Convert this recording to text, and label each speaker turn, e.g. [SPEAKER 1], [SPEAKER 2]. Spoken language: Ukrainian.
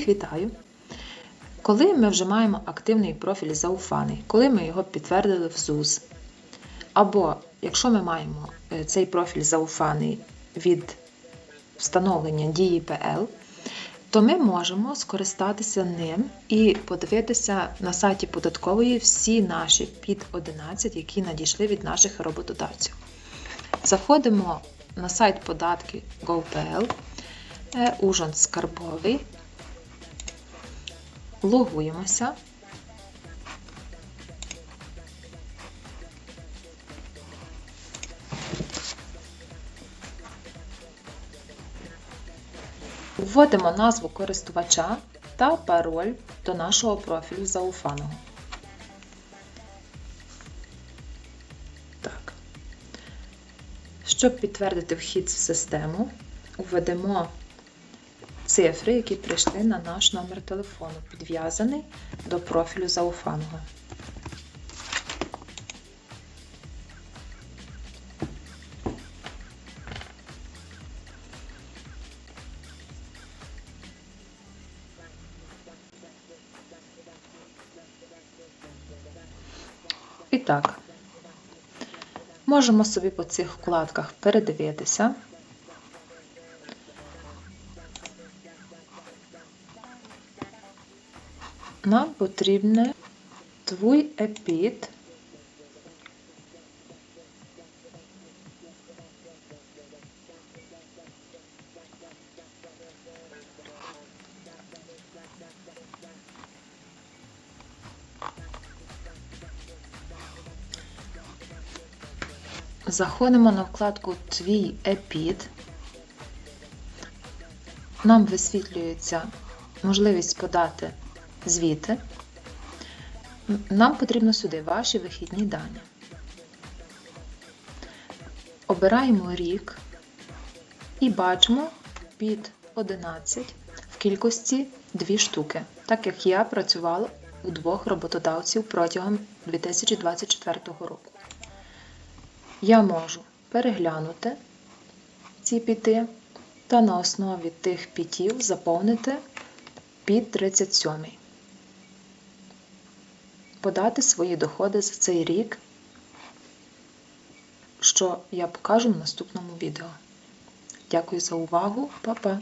[SPEAKER 1] Всіх вітаю! Коли ми вже маємо активний профіль зауфаний, коли ми його підтвердили в ЗУЗ, або якщо ми маємо е, цей профіль зауфаний від встановлення дії ПЛ, то ми можемо скористатися ним і подивитися на сайті податкової всі наші під 11, які надійшли від наших роботодавців. Заходимо на сайт податки GoPL, е, Ужин Скарбовий, логуємося. Вводимо назву користувача та пароль до нашого профілю зауфаного. Так. Щоб підтвердити вхід в систему, введемо цифри, які прийшли на наш номер телефону, підв'язаний до профілю зауфаного. І так, можемо собі по цих вкладках передивитися. Нам потрібне твій епід. Заходимо на вкладку Твій епід. Нам висвітлюється можливість подати звіти. Нам потрібно сюди ваші вихідні дані. Обираємо рік і бачимо під 11 в кількості 2 штуки, так як я працювала у двох роботодавців протягом 2024 року. Я можу переглянути ці піти та на основі тих пітів заповнити під 37. Подати свої доходи за цей рік, що я покажу в наступному відео. Дякую за увагу, Па-па!